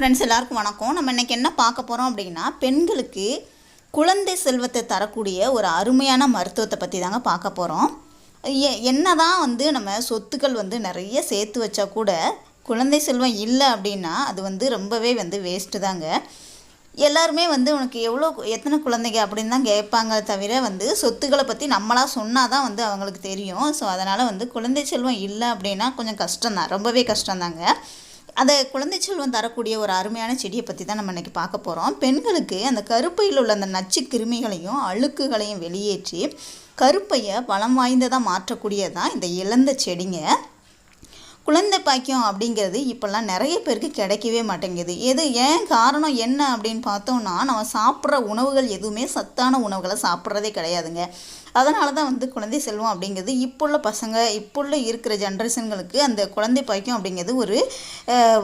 Friends எல்லாருக்கும் வணக்கம். நம்ம இன்றைக்கி என்ன பார்க்க போகிறோம் அப்படின்னா பெண்களுக்கு குழந்தை செல்வத்தை தரக்கூடிய ஒரு அருமையான மருத்துவத்தை பற்றி தாங்க பார்க்க போகிறோம் என்ன தான் வந்து நம்ம சொத்துக்கள் வந்து நிறைய சேர்த்து வச்சா கூட குழந்தை செல்வம் இல்லை அப்படின்னா அது வந்து ரொம்பவே வந்து வேஸ்ட்டு தாங்க. எல்லாருமே வந்து உனக்கு எவ்வளோ எத்தனை குழந்தைங்க அப்படின்னு தான் கேட்பாங்க தவிர வந்து சொத்துக்களை பற்றி நம்மளாக சொன்னால் தான் வந்து அவங்களுக்கு தெரியும். ஸோ அதனால் வந்து குழந்தை செல்வம் இல்லை அப்படின்னா கொஞ்சம் கஷ்டம்தான். ரொம்பவே கஷ்டம்தாங்க. அந்த குழந்தை செல்வம் தரக்கூடிய ஒரு அருமையான செடியை பற்றி தான் நம்ம இன்றைக்கி பார்க்க போகிறோம் பெண்களுக்கு அந்த கருப்பையில் உள்ள அந்த நச்சு கிருமிகளையும் அழுக்குகளையும் வெளியேற்றி கருப்பையை பலம் வாய்ந்ததாக மாற்றக்கூடியதான் இந்த இழந்த செடிங்க. குழந்தை பாக்கியம் அப்படிங்கிறது இப்போல்லாம் நிறைய பேருக்கு கிடைக்கவே மாட்டேங்குது. எது ஏன் காரணம் என்ன அப்படின்னு பார்த்தோம்னா நம்ம சாப்பிட்ற உணவுகள் எதுவுமே சத்தான உணவுகளை சாப்பிட்றதே கிடையாதுங்க. அதனால தான் வந்து குழந்தை செல்வம் அப்படிங்கிறது இப்போ உள்ள பசங்க இப்போ உள்ள இருக்கிற ஜென்ரேஷன்களுக்கு அந்த குழந்தை பாய்க்கும் அப்படிங்கிறது ஒரு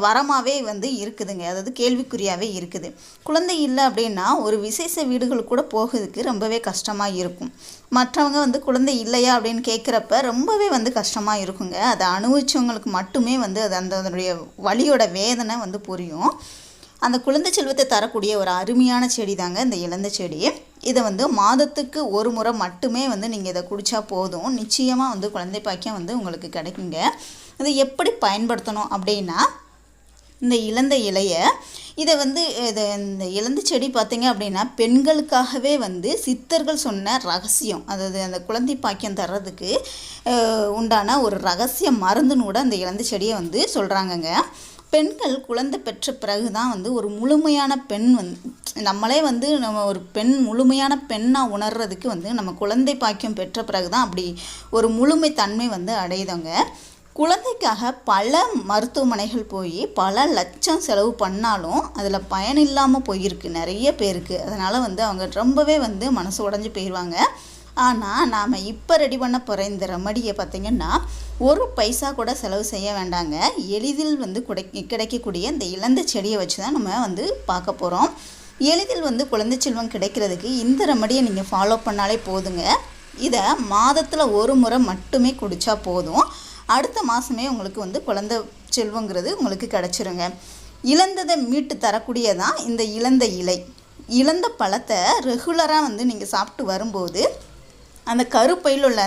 வரமாகவே வந்து இருக்குதுங்க. அதாவது கேள்விக்குறியாகவே இருக்குது. குழந்தை இல்லை அப்படின்னா ஒரு விசேஷ வீடுகள் கூட போகிறதுக்கு ரொம்பவே கஷ்டமாக இருக்கும். மற்றவங்க வந்து குழந்தை இல்லையா அப்படின்னு கேட்குறப்ப ரொம்பவே வந்து கஷ்டமாக இருக்குங்க. அதை அனுபவிச்சவங்களுக்கு மட்டுமே வந்து அது அந்த அதனுடைய வழியோட வேதனை வந்து புரியும். அந்த குழந்தை செல்வத்தை தரக்கூடிய ஒரு அருமையான செடி தாங்க இந்த இழந்த செடி. இதை வந்து மாதத்துக்கு ஒரு முறை மட்டுமே வந்து நீங்கள் இதை குடித்தா போதும். நிச்சயமாக வந்து குழந்தை பாக்கியம் வந்து உங்களுக்கு கிடைக்குங்க. இதை எப்படி பயன்படுத்தணும் அப்படின்னா இந்த இழந்த இலையை இதை வந்து இதை இந்த இழந்த செடி பார்த்திங்க அப்படின்னா பெண்களுக்காகவே வந்து சித்தர்கள் சொன்ன ரகசியம். அதாவது அந்த குழந்தை பாக்கியம் தர்றதுக்கு உண்டான ஒரு ரகசிய மருந்துன்னு கூட அந்த இழந்த செடியை வந்து சொல்கிறாங்கங்க பெண்கள் குழந்தை பெற்ற பிறகு தான் வந்து ஒரு முழுமையான பெண் வந்து நம்மளே வந்து நம்ம ஒரு பெண் முழுமையான பெண்ணாக உணர்றதுக்கு வந்து நம்ம குழந்தை பாக்கியம் பெற்ற பிறகு தான் அப்படி ஒரு முழுமை தன்மை வந்து அடையுதவங்க குழந்தைக்காக பல மருத்துவமனைகள் போய் பல லட்சம் செலவு பண்ணாலும் அதில் பயன் இல்லாமல் போயிருக்கு நிறைய பேருக்கு. அதனால் வந்து அவங்க ரொம்பவே வந்து மனசு உடஞ்சி போயிடுவாங்க ஆனால் நாம் இப்போ ரெடி பண்ண போகிற இந்த ரெமடியை பார்த்திங்கன்னா ஒரு பைசா கூட செலவு செய்ய வேண்டாங்க. எளிதில் வந்து குடை கிடைக்கக்கூடிய இந்த இழந்த செடியை வச்சு தான் நம்ம வந்து பார்க்க போகிறோம் எளிதில் வந்து குழந்தை செல்வம் கிடைக்கிறதுக்கு இந்த ரெமடியை நீங்கள் ஃபாலோ பண்ணாலே போதுங்க. இதை மாதத்தில் ஒரு முறை மட்டுமே குடித்தா போதும். அடுத்த மாதமே உங்களுக்கு வந்து குழந்தை செல்வங்கிறது உங்களுக்கு கிடச்சிருங்க. இழந்ததை மீட்டு தரக்கூடியதான் இந்த இழந்த இலை. இழந்த பழத்தை ரெகுலராக வந்து நீங்கள் சாப்பிட்டு வரும்போது அந்த கருப்பையில் உள்ள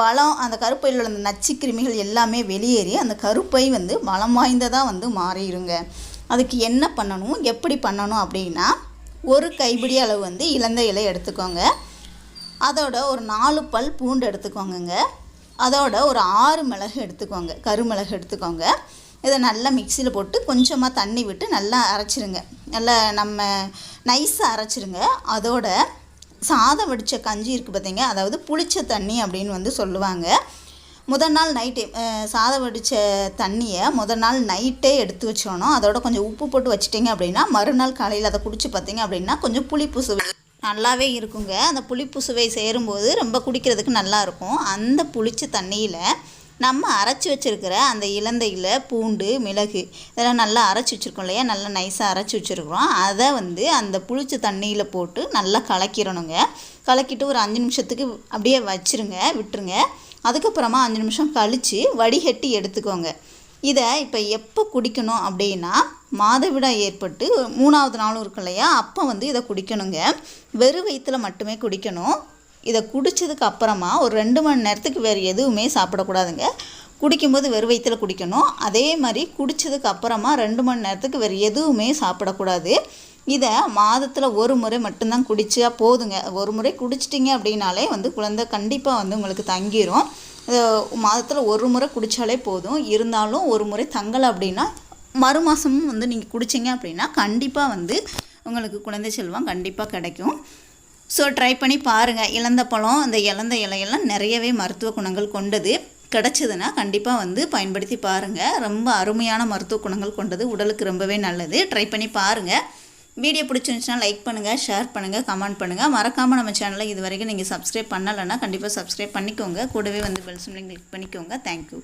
பலம் அந்த கருப்பையில் உள்ள நச்சு கிருமிகள் எல்லாமே வெளியேறி அந்த கருப்பை வந்து பலம் வாய்ந்ததாக வந்து மாறிடுங்க. அதுக்கு என்ன பண்ணணும் எப்படி பண்ணணும் அப்படின்னா ஒரு கைப்பிடி அளவு வந்து இழந்த இலை எடுத்துக்கோங்க. அதோட ஒரு நாலு பல் பூண்டு எடுத்துக்கோங்கங்க. அதோட ஒரு ஆறு மிளகு எடுத்துக்கோங்க கருமிளகு எடுத்துக்கோங்க. இதை நல்லா மிக்சியில் போட்டு கொஞ்சமாக தண்ணி விட்டு நல்லா அரைச்சிருங்க. நல்லா நம்ம நைஸாக அரைச்சிருங்க. அதோட சாதம் வடித்த கஞ்சி இருக்குது பார்த்தீங்க அதாவது புளிச்ச தண்ணி அப்படின்னு வந்து சொல்லுவாங்க. முதல் நாள் நைட்டே சாதம் வடித்த தண்ணியை முதல் நாள் நைட்டே எடுத்து வச்சோனோ அதோட கொஞ்சம் உப்பு போட்டு வச்சிட்டிங்க அப்படின்னா மறுநாள் காலையில் அதை குடிச்சு பார்த்தீங்க அப்படின்னா கொஞ்சம் புளிப்பு சுவை நல்லாவே இருக்குங்க. அந்த புளிப்பு சுவை சேரும்போது ரொம்ப குடிக்கிறதுக்கு நல்லாயிருக்கும் அந்த புளிச்ச தண்ணியில் நம்ம அரைச்சி வச்சுருக்கிற அந்த இலந்தையில் பூண்டு மிளகு இதெல்லாம் நல்லா அரைச்சி வச்சுருக்கோம் இல்லையா? நல்லா நைஸாக அரைச்சி வச்சுருக்குறோம். அதை வந்து அந்த புளிச்ச தண்ணியில் போட்டு நல்லா கலக்கிடணுங்க. கலக்கிட்டு ஒரு அஞ்சு நிமிஷத்துக்கு அப்படியே வச்சுருங்க விட்டுருங்க. அதுக்கப்புறமா அஞ்சு நிமிஷம் கழித்து வடிகட்டி எடுத்துக்கோங்க. இதை இப்போ எப்போ குடிக்கணும் அப்படின்னா மாதவிடாய் ஏற்பட்டு மூணாவது நாளும் இருக்கு இல்லையா? அப்போ வந்து இதை குடிக்கணுங்க. வெறும் வயிற்றில் மட்டுமே குடிக்கணும். இதை குடித்ததுக்கு அப்புறமா ஒரு ரெண்டு மணி நேரத்துக்கு வேறு எதுவுமே சாப்பிடக்கூடாதுங்க. குடிக்கும்போது வெறும் வயிற்றில் குடிக்கணும். அதே மாதிரி குடித்ததுக்கு அப்புறமா ரெண்டு மணி நேரத்துக்கு வேறு எதுவுமே சாப்பிடக்கூடாது. இதை மாதத்தில் ஒரு முறை மட்டும்தான் குடிச்சா போதுங்க. ஒரு முறை குடிச்சிட்டிங்க அப்படின்னாலே வந்து குழந்தை கண்டிப்பாக வந்து உங்களுக்கு தங்கிரும். மாதத்தில் ஒரு முறை குடித்தாலே போதும். இருந்தாலும் ஒரு முறை தங்கலை அப்படின்னா மறு மாதமும் வந்து நீங்கள் குடிச்சிங்க அப்படின்னா கண்டிப்பாக வந்து உங்களுக்கு குழந்தை செல்வம் கண்டிப்பாக கிடைக்கும். ஸோ ட்ரை பண்ணி பாருங்கள் இழந்த பழம் அந்த இழந்த இலையெல்லாம் நிறையவே மருத்துவ குணங்கள் கொண்டது. கிடச்சிதுன்னா கண்டிப்பாக வந்து பயன்படுத்தி பாருங்கள் ரொம்ப அருமையான மருத்துவ குணங்கள் கொண்டது. உடலுக்கு ரொம்பவே நல்லது. ட்ரை பண்ணி பாருங்கள் வீடியோ பிடிச்சிருந்துச்சுன்னா லைக் பண்ணுங்கள் ஷேர் பண்ணுங்கள் கமெண்ட் பண்ணுங்கள் மறக்காமல் நம்ம சேனலை இது வரைக்கும் நீங்கள் சப்ஸ்கிரைப் பண்ணலைன்னா கண்டிப்பாக சப்ஸ்கிரைப் பண்ணிக்கோங்க. கூடவே வந்து பெல் சிம்லிங் கிளிக் பண்ணிக்கோங்க. Thank you